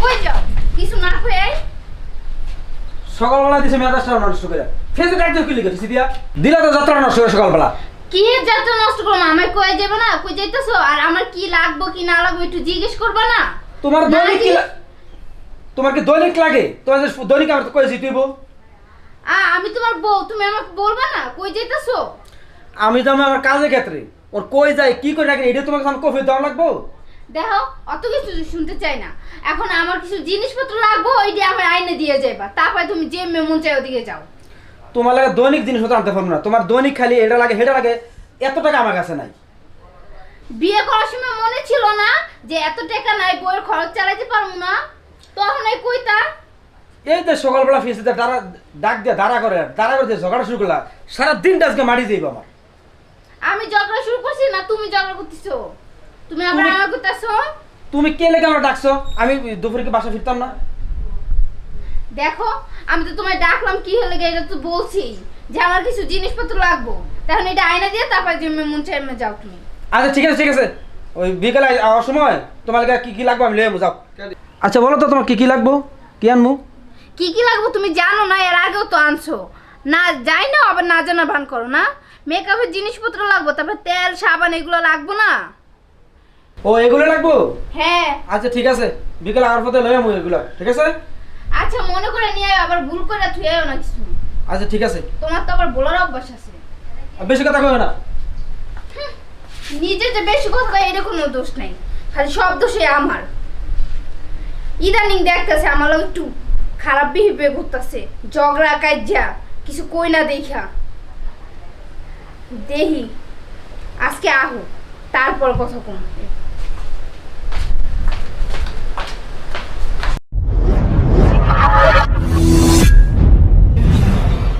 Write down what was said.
কই যাও? কিছু না কই সকালবেলা দিছে মেজাজটা নষ্ট করে। ফেসে ডাক দিয়ে কিলি গেছি দিয়া দিলা তো যাত্রা নষ্ট করে সকালবেলা। কি যাত্রা নষ্ট করলাম আমায় কই যাবে না? কই যাইতেছো? আর আমার কি লাগবো কি না লাগবো একটু জিজ্ঞেস করবা না? তোমার দৈনিক কি কি- তোমার কি দৈনিক লাগে? তোমার দৈনিক আমার তো তুই বউ আ, আমি তোমার বউ তুমি আমাকে বলবা না? কই যাইতেছো? আমি তো আমি আমার কাজের ক্ষেত্রে। ওর কই যায় কি করে রাখি এটা তোমাকে আমি কফি দেওয়া লাগবো? দেখো অত কিছু শুনতে চাই না। এখন আমার কিছু জিনিসপত্র লাগবো ওইটা আমার আইনে দিয়ে যাইবা। তারপরে তুমি যে মন চাই ওদিকে যাও। তোমার লাগে দৈনিক জিনিসপত্র আনতে পারব না। তোমার দৈনিক খালি এটা লাগে হেটা লাগে এত টাকা আমার কাছে নাই। বিয়ে করার সময় মনে ছিল না যে এত টাকা নাই বইয়ের খরচ চালাইতে পারব না। তখন এই কইতা এই তো সকালবেলা ফিসে দাঁড়া ডাক দিয়ে দাঁড়া করে দাঁড়া করে ঝগড়া শুরু করলা সারা দিনটা আজকে মারি যাইব আমার। আমি ঝগড়া শুরু করছি না তুমি ঝগড়া করতেছো? তুমি আবার আমার করতেছো তুমি কে লেগে আমার ডাকছো? আমি দুপুরে কি বাসা ফিরতাম না? দেখো আমি তো তোমায় ডাকলাম কি হলে এটা তো বলছি যে আমার কিছু জিনিসপত্র লাগবো। তখন এটা আয়না দিয়ে তারপর যে মন চাই যাও তুমি। আচ্ছা ঠিক আছে ঠিক আছে। ওই বিকেলে আওয়ার সময় তোমার কি কি লাগবে আমি লিয়ে যাও। আচ্ছা বলো তো তোমার কি কি লাগবো? কি আনব? কি কি লাগবে তুমি জানো না এর আগেও তো আনছো। না যাই না আবার না জানা ভান করো না। মেকআপের জিনিসপত্র লাগবো তারপর তেল সাবান এগুলো লাগবো না? ও এগুলো লাগবো? হ্যাঁ। আচ্ছা ঠিক আছে। বিকেলে আওয়ার পথে লয়ে যাব এগুলো ঠিক আছে? আচ্ছা মনে করে নিয়ে আয়, আবার ভুল করে থুয়েও না কিছু। আচ্ছা ঠিক আছে। তোমার তো আবার বলার অভ্যাস আছে। আর বেশি কথা কবে না। নিজে যে বেশি কথা কয় এটা কোনো দোষ নাই। খালি সব দোষে আমার। ইদানিং দেখতেছে আমার একটু খারাপ বিহেভিয়ার করতেছে। ঝগড়া কাজ্যা কিছু কই না দেখা দেহি আজকে আহো তারপর কথা কম।